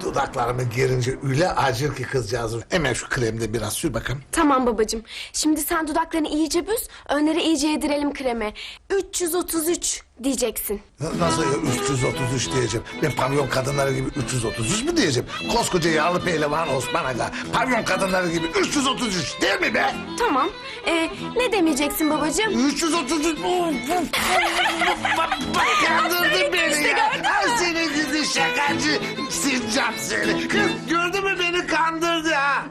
Dudaklarımı gerince öyle acır ki kızcağızım. Hemen şu kremde biraz sür bakalım. Tamam babacığım. Şimdi sen dudaklarını iyice büz, önleri iyice yedirelim kremi. 333 diyeceksin. Na- Nasıl ya 333 diyeceğim? Ben pavyon kadınları gibi 333 mü diyeceğim? Koskoca yağlı pehlivan Osman Aga. Pavyon kadınları gibi 333 değil mi be? Tamam. Ee, ne demeyeceksin babacığım? 333 Bak kandırdın beni ya. Ay seni gidi şakacı. Sincap seni. Kız gördün mü beni kandırdı ha.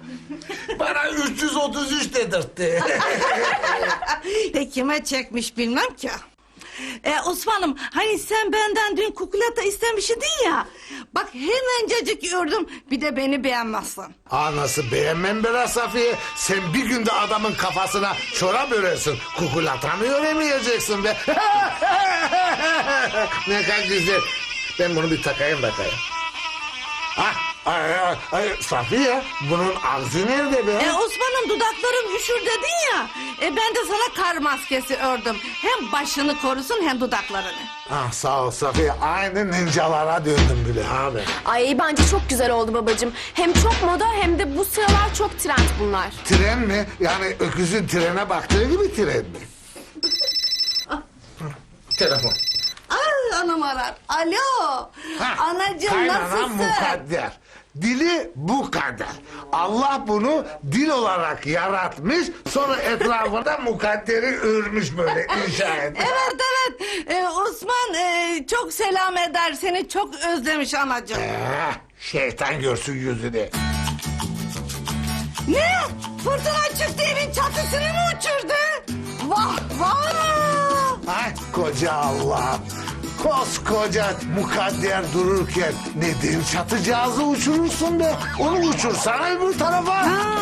Bana 333 dedirtti. De kime çekmiş bilmem ki. E, Osman'ım hani sen benden dün kukulata istemiştin ya. Bak hemencecik gördüm bir de beni beğenmezsin. Aa nasıl beğenmem be Safiye. Sen bir günde adamın kafasına çorap örersin. Kukulata mı öremeyeceksin be? ne kadar güzel. Ben bunu bir takayım bakayım. Ah, ay, ay, ay, Safiye bunun ağzı nerede be? E, Osman'ım dudaklarım üşür dedin ya. E, ben de sana kar maskesi ördüm. Hem başını korusun hem dudaklarını. Ah sağ ol Safiye. Aynı ninjalara döndüm bile abi. Ay bence çok güzel oldu babacığım. Hem çok moda hem de bu sıralar çok trend bunlar. Tren mi? Yani öküzün trene baktığı gibi tren mi? Telefon. Ay anam arar. Alo. Ha, Anacığım kaynana nasılsın? mukadder. Dili bu kadar. Allah bunu dil olarak yaratmış, sonra etrafında mukadderi örmüş böyle inşa etmiş. Evet evet. E, Osman e, çok selam eder. Seni çok özlemiş anacığım. Eh, şeytan görsün yüzünü. Ne? Fırtına çıktı evin çatısını mı uçurdu? Vah vah! Ay koca Allah'ım. Koskoca mukadder dururken neden çatıcağızı uçurursun be? Onu uçursana öbür tarafa. Ha,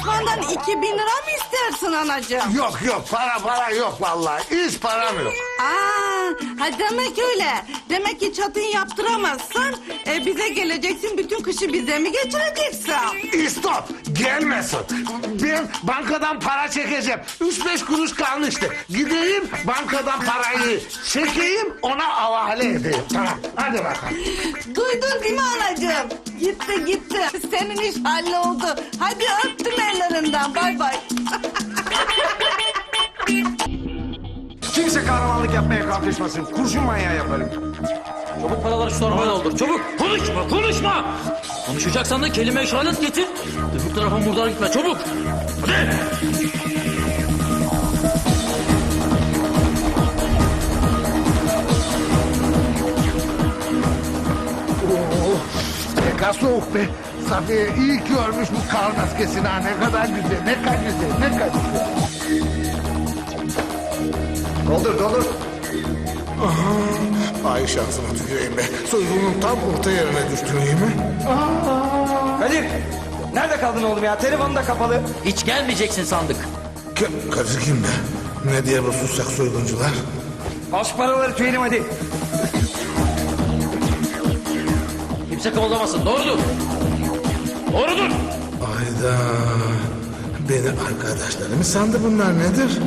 Osman'dan iki bin lira mı istersin anacığım? Yok yok para para yok vallahi. Hiç param yok. Aa, ha demek öyle. Demek ki çatıyı yaptıramazsın. E, bize geleceksin bütün kışı bize mi geçireceksin? Stop gelmesin. Ben bankadan para çekeceğim. Üç beş kuruş kalmıştı. Gideyim bankadan parayı çekeyim ona havale edeyim. Tamam hadi bakalım. Duydun değil mi anacığım? Gitti gitti. Senin iş halloldu. Hadi yapmaya kalkışmasın. Kurşun manyağı yaparım. Çabuk paraları şu torbaya doldur. Çabuk. Konuşma, konuşma. Konuşacaksan da kelime işaret getir. Öbür tarafa murdar gitme. Çabuk. Hadi. Ne kadar soğuk be. Safiye iyi ki örmüş bu kar maskesini ha. Ne kadar güzel, ne kadar güzel, ne kadar güzel. Doldur doldur. Ay şansıma tüküreyim be. Soygunun tam orta yerine düştüm iyi mi? Kadir. Nerede kaldın oğlum ya? Telefon da kapalı. Hiç gelmeyeceksin sandık. Kim, karıcı kim be? Ne diye bu susacak soyguncular? Şu paraları tüyelim hadi. Kimse kımıldamasın. Doğrudur. Doğrudur. Ayda. Beni arkadaşları mı sandı bunlar nedir?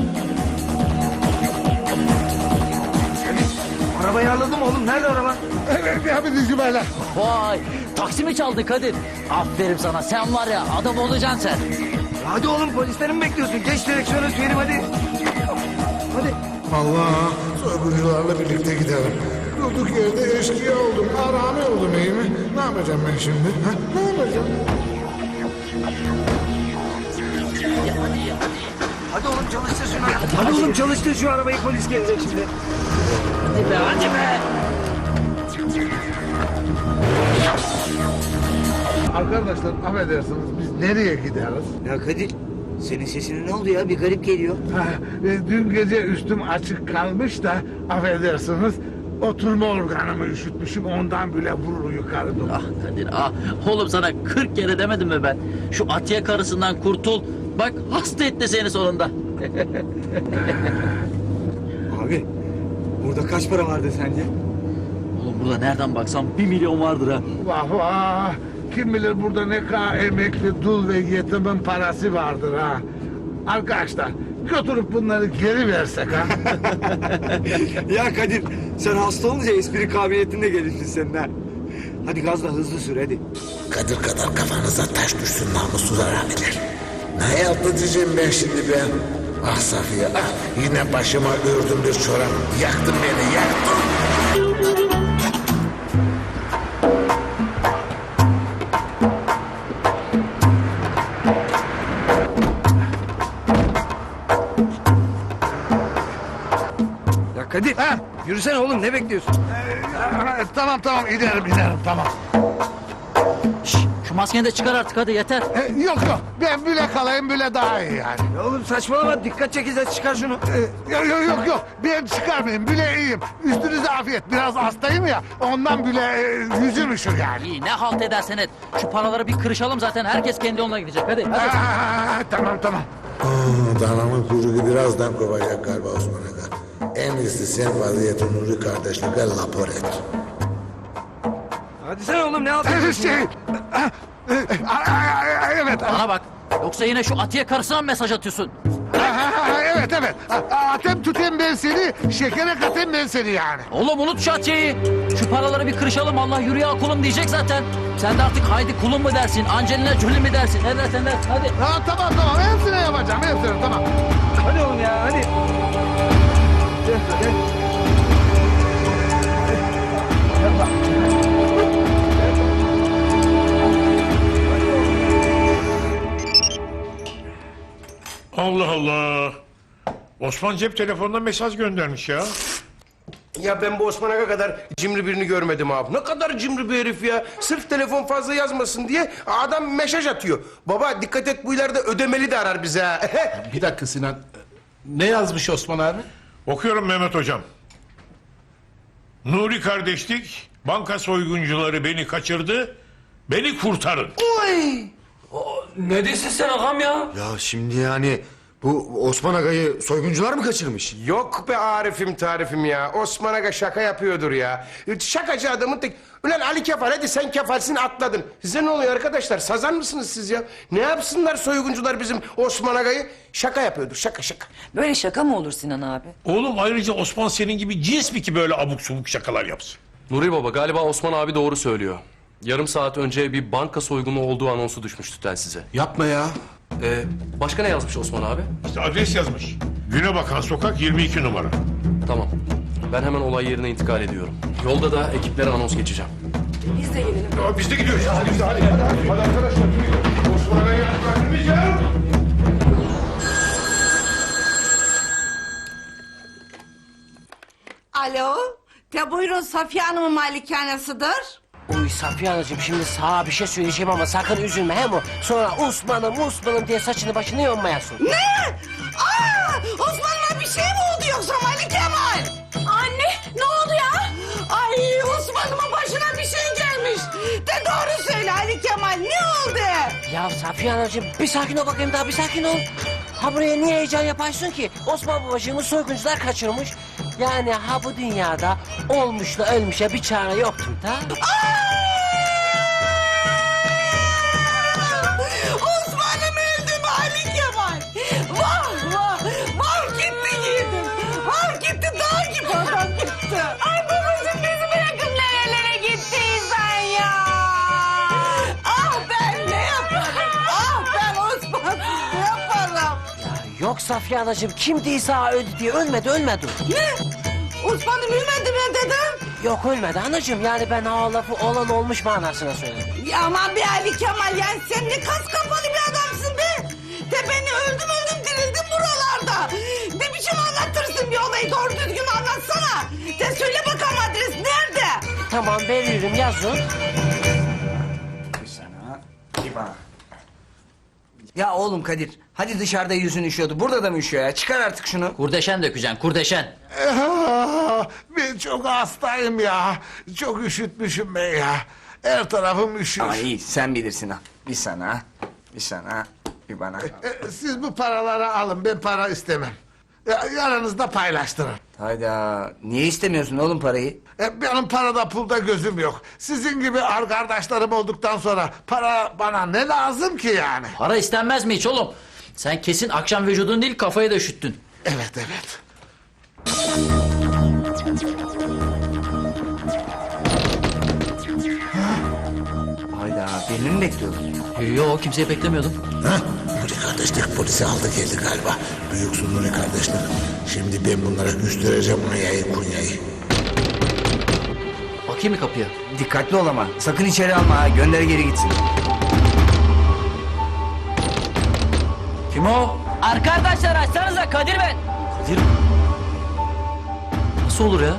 Arabayı aldım oğlum. Nerede araba? Evet ya bir dizgi beyler. Vay. Taksi mi çaldı Kadir? Aferin sana. Sen var ya adam olacaksın sen. Hadi oğlum polisleri mi bekliyorsun? Geç direksiyona tüyelim hadi. Hadi. Allah soyguncularla birlikte gidelim. Durduk yerde eşkıya oldum. Arami oldum iyi mi? Ne yapacağım ben şimdi? Ha? Ne yapacağım? Hadi oğlum çalıştır şunu. Hadi oğlum çalıştır şu arabayı polis gelecek şimdi. Hadi be hadi be. Arkadaşlar affedersiniz biz nereye gideriz? Ya Kadir senin sesine ne oldu ya bir garip geliyor. Ha, e, dün gece üstüm açık kalmış da affedersiniz oturma organımı üşütmüşüm ondan bile vurur yukarı doğru. Ah Kadir ah. Oğlum sana 40 kere demedim mi ben? Şu Atiye karısından kurtul. Bak hasta etti seni sonunda. Abi burada kaç para vardı sence? Oğlum burada nereden baksan bir milyon vardır ha. Vah vah kim bilir burada ne kadar emekli dul ve yetimin parası vardır ha. Arkadaşlar götürüp bunları geri versek ha. Ya Kadir sen hasta olunca espri kabiliyetinde geliştin senin ha. Hadi gazla hızlı sür hadi. Kadir kadar kafanıza taş düşsün namussuzlar abiler. Ne yaptı diyeceğim ben şimdi be? Ah Safiye ah yine başıma ördüm bir çorap. Yaktın beni yaktın. Ya Kadir. Ha? Yürüsene oğlum ne bekliyorsun? tamam tamam giderim giderim tamam. Şu maskeni de çıkar artık hadi yeter. E, yok yok ben bile kalayım bile daha iyi yani. Ya oğlum saçmalama dikkat çekeceğiz çıkar şunu. E, yok yok yok yok ben çıkarmayayım bile iyiyim. Üstünüze afiyet biraz hastayım ya ondan bile e, yüzüm üşür yani. İyi ne halt edersen et. Şu paraları bir kırışalım zaten herkes kendi yoluna gidecek hadi. hadi. Aa, tamam tamam. Danamın kuyruğu birazdan kovacak galiba Osman Aga. En iyisi sen vaziyeti Nuri kardeşlikle rapor et. Hadi sen oğlum ne yapıyorsun? Şey, evet, Bana bak. Yoksa yine şu Atiye karısına mı mesaj atıyorsun? evet, evet. Atem tutayım ben seni, şekere katayım ben seni yani. Oğlum unut şu Atiye'yi. Şu paraları bir kırışalım Allah yürüye kulum diyecek zaten. Sen de artık haydi kulum mu dersin, Angelina Jolie mi dersin? Ne dersen der hadi. Ha, tamam tamam, hepsini yapacağım, hepsini tamam. Hadi oğlum ya hadi. Gel, gel. Allah Allah. Osman cep telefonuna mesaj göndermiş ya. Ya ben bu Osman Aga kadar cimri birini görmedim abi. Ne kadar cimri bir herif ya. Sırf telefon fazla yazmasın diye adam mesaj atıyor. Baba dikkat et bu ileride ödemeli de arar bize ha. Bir dakika Sinan. Ne yazmış Osman abi? Okuyorum Mehmet hocam. Nuri kardeşlik, banka soyguncuları beni kaçırdı. Beni kurtarın. Ne desin sen ağam ya? Ya şimdi yani bu Osman Aga'yı soyguncular mı kaçırmış? Yok be Arif'im tarifim ya. Osman Aga şaka yapıyordur ya. Şakacı adamın tek... Ulan Ali Kefal hadi sen kefalsin atladın. Size ne oluyor arkadaşlar? Sazan mısınız siz ya? Ne yapsınlar soyguncular bizim Osman Aga'yı? Şaka yapıyordur şaka şaka. Böyle şaka mı olur Sinan abi? Oğlum ayrıca Osman senin gibi cins mi ki böyle abuk subuk şakalar yapsın? Nuri Baba galiba Osman abi doğru söylüyor. Yarım saat önce bir banka soygunu olduğu anonsu düşmüştü telsize. Yapma ya. Ee, başka ne yazmış Osman abi? İşte adres yazmış. Güne bakan sokak 22 numara. Tamam. Ben hemen olay yerine intikal ediyorum. Yolda da ekiplere anons geçeceğim. Ya biz de gidiyoruz. Hadi biz de hadi. Hadi, hadi, hadi arkadaşlar. Osman Aga'yı bırakmayacağım. Alo. De buyurun Safiye Hanım'ın malikanesidir. Uy Safiye Anacığım şimdi sana bir şey söyleyeceğim ama sakın üzülme he mi? Sonra Osman'ım Osman'ım diye saçını başını yonmayasın. Ne? Aa, Osman'la bir şey mi oldu yoksa Malik Kemal? Anne ne oldu ya? Ay Osman'ıma başına bir şey gelmiş. De doğru söyle Ali Kemal ne oldu? Ya Safiye Anacığım bir sakin ol bakayım daha bir sakin ol. Ha buraya niye heyecan yaparsın ki? Osman babacığımı soyguncular kaçırmış. Yani ha bu dünyada olmuşla ölmüşe bir çare yoktur da. Osman'ım Safiye Anacığım kim ha öldü diye ölmedi ölmedi. Ne? Osman'ım ölmedi mi dedim? Yok ölmedi anacığım yani ben ha lafı olan olmuş manasına söyledim. Ya aman be Ali Kemal yani sen ne kas kafalı bir adamsın be. De beni öldüm öldüm dirildim buralarda. Ne biçim anlatırsın bir olayı doğru düzgün anlatsana. De söyle bakalım adres nerede? Tamam veriyorum yazın. Ya oğlum Kadir hadi dışarıda yüzün üşüyordu. Burada da mı üşüyor ya? Çıkar artık şunu. Kurdeşen dökeceksin kurdeşen. Ah, Ben çok hastayım ya. Çok üşütmüşüm ben ya. Her tarafım üşüyor. Ay sen bilirsin ha. Bir sana, bir sana, bir bana. E, Siz bu paraları alın, ben para istemem. Ya, Aranızda paylaştırın. Hayda. Niye istemiyorsun oğlum parayı? E, Benim parada pulda gözüm yok. Sizin gibi arkadaşlarım olduktan sonra para bana ne lazım ki yani? Para istenmez mi hiç oğlum? Sen kesin akşam vücudun değil kafayı da üşüttün. Evet evet. Ya birini mi bekliyordun? Yok kimseyi beklemiyordum. Nuri kardeşler polisi aldı geldi galiba. Büyüksün Nuri kardeşler. Şimdi ben bunlara göstereceğim Unya'yı Kunya'yı. Bakayım mı kapıya? Dikkatli ol ama. Sakın içeri alma ha. Gönder geri gitsin. Kim o? Arkadaşlar açsanıza Kadir ben. Kadir. Nasıl olur ya?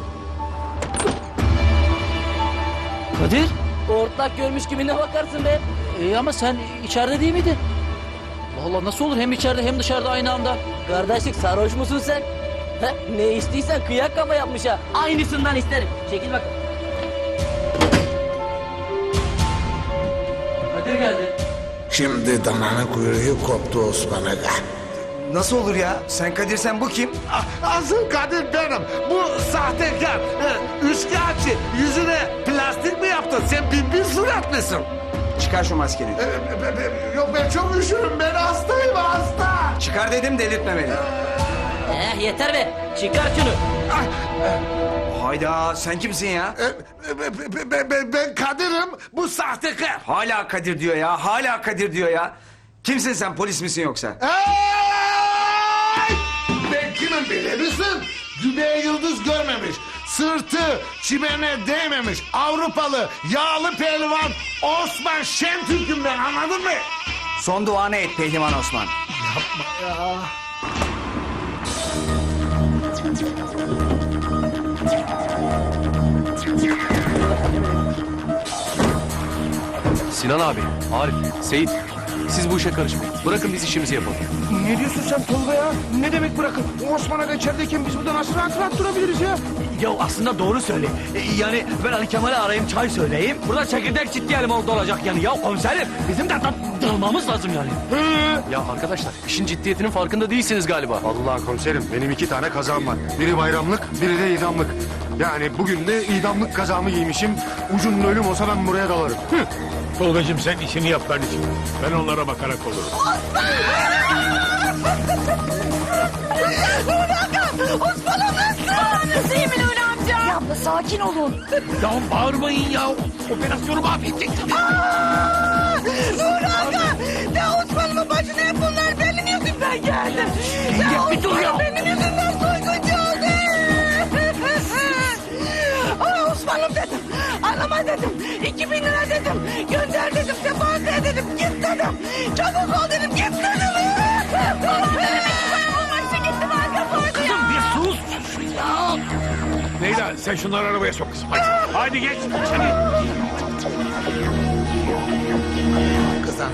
Kadir? Ortak görmüş gibi ne bakarsın be? İyi ama sen içeride değil miydin? Allah Allah nasıl olur hem içeride hem dışarıda aynı anda? Kardeşlik sarhoş musun sen? He? Ne içtiysen kıyak kafa yapmış ha. Aynısından isterim. Çekil bak. Şimdi dananın kuyruğu koptu Osman Aga. Nasıl olur ya? Sen Kadir sen bu kim? Asıl Kadir benim. Bu sahtekar. e, Üçkağıtçı. Yüzüne plastik mi yaptın? Sen bin bir surat mısın? Çıkar şu maskeni. E, be- be- Yok ben çok üşürüm. Ben hastayım hasta. Çıkar dedim delirtme beni. Eh yeter be. Çıkar şunu. Hayda sen kimsin ya? E, be- be- be- be- Ben Kadir'im. Bu sahtekar. Hala Kadir diyor ya. Hala Kadir diyor ya. Kimsin sen? Polis misin yoksa? Ay! Ben kimim bilir misin? Güneş yıldız görmemiş. Sırtı çimene değmemiş. Avrupalı yağlı pehlivan Osman Şentürk'üm ben anladın mı? Son duanı et Pehlivan Osman. Sinan abi, Arif, Seyit. Siz bu işe karışmayın. Bırakın biz işimizi yapalım. Ne diyorsun sen Tolga ya? Ne demek bırakın? Osman Aga içerideyken biz burada nasıl rahat rahat durabiliriz ya? Ya aslında doğru söyle. E, Yani ben Ali Kemal'i arayayım çay söyleyeyim. Burada çekirdek çitleyelim oldu olacak yani. Ya komiserim bizim de dalmamız lazım yani. Ya arkadaşlar, işin ciddiyetinin farkında değilsiniz galiba. Vallahi komiserim benim iki tane kazağım var. Biri bayramlık, biri de idamlık. Yani bugün de idamlık kazağımı giymişim. Ucunda ölüm olsa ben buraya dalarım. Tolgacığım sen işini yap kardeşim. Ben onlara bakarak olurum. Abla sakin olun. Ya bağırmayın ya. Operasyonu mahvedeceksiniz. Nur Aga! Ya Osman'ımın başına hep bunlar benim yüzümden geldi. Ya bir dur ya. benim bin lira dedim. Gönder dedim. De bankaya dedim. Git dedim. Çabuk ol dedim. Git dedim. ya. Bir sus. Leyla sen şunları arabaya sok kızım. Hadi, hadi geç. Hadi. Kızım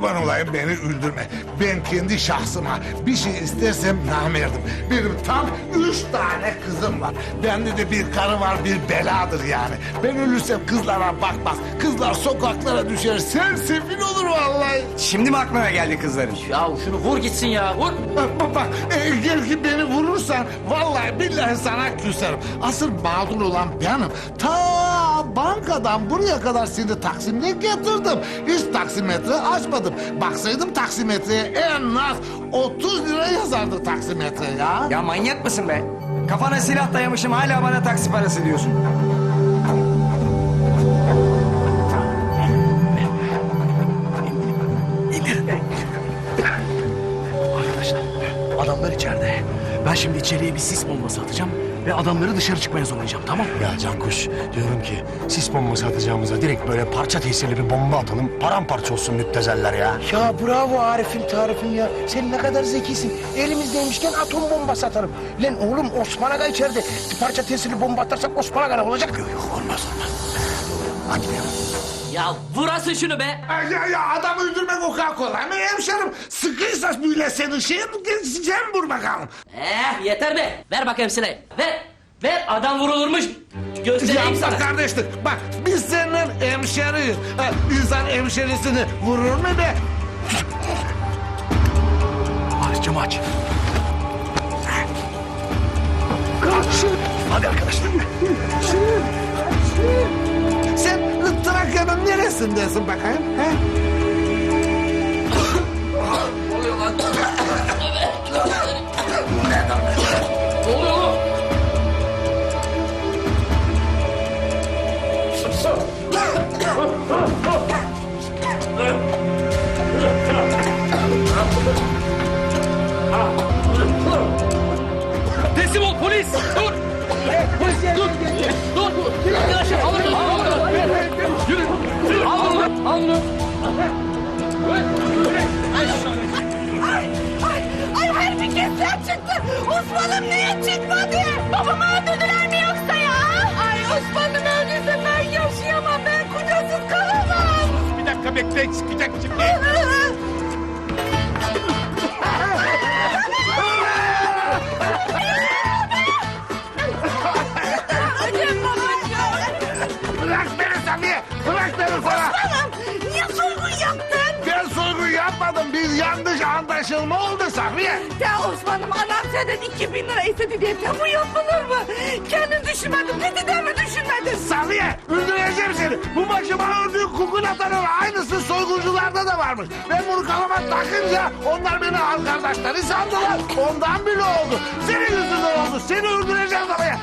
kurban olayım beni öldürme. Ben kendi şahsıma bir şey istersem namerdim. Benim tam üç tane kızım var. Bende de bir karı var bir beladır yani. Ben ölürsem kızlara bakmaz. Kızlar sokaklara düşer. Sersefil olur vallahi. Şimdi mi aklına geldi kızların? Ya şunu vur gitsin ya vur. Bak bak bak eğer ki beni vurursan vallahi billahi sana küserim. Asıl mağdur olan benim. Ta bankadan buraya kadar seni taksimle getirdim. Hiç taksimetre açmadım. Baksaydım taksimetreye en az 30 lira yazardı taksimetre ya. Ya manyak mısın be? Kafana silah dayamışım hala bana taksi parası diyorsun. Arkadaşlar adamlar içeride. Ben şimdi içeriye bir sis bombası atacağım ve adamları dışarı çıkmaya zorlayacağım tamam mı? Ya Cankuş diyorum ki sis bombası atacağımıza direkt böyle parça tesirli bir bomba atalım. Paramparça olsun müptezeller ya. Ya bravo Arif'im tarifim ya. Sen ne kadar zekisin. Elimizdeymişken atom bombası atarım. Lan oğlum Osman Aga içeride. Bir parça tesirli bomba atarsak Osman Aga ne olacak? Yok yok olmaz olmaz. Hadi be. Ya vurasın şunu be. Ay, Ya, ya adam öldürmek o kadar kolay mı hemşerim? Sıkıysa böyle senin şeyin sen vur bakalım. Eh yeter be. Ver bakayım silahı. Ver. Ver adam vurulurmuş. Göstereyim sana. Yapma kardeşlik. Bak biz seninle hemşeriyiz. Ha, İnsan hemşerisini vurur mu be? Aç camı aç. Hadi arkadaşlar. Sen Trakya'nın neresindesin bakayım? He? Osman'ım niye çıkmadı? Babamı öldürdüler mi yoksa ya? Ay Osman'ım öldüyse ben yaşayamam. Ben kocasız kalamam. Bir dakika bekle çıkacak şimdi. Anlaşılma oldu Safiye. Ya Osman'ım anam senden iki bin lira istedi diye tabu yapılır mı? Kendin düşünmedin, bizi de mi düşünmedin? Safiye öldüreceğim seni. Bu başıma ördüğün kukulatanın aynısı soyguncularda da varmış. Ben bunu kafama takınca onlar beni al kardeşleri sandılar. Ondan bile oldu. Senin yüzünden oldu. Seni öldüreceğim Safiye.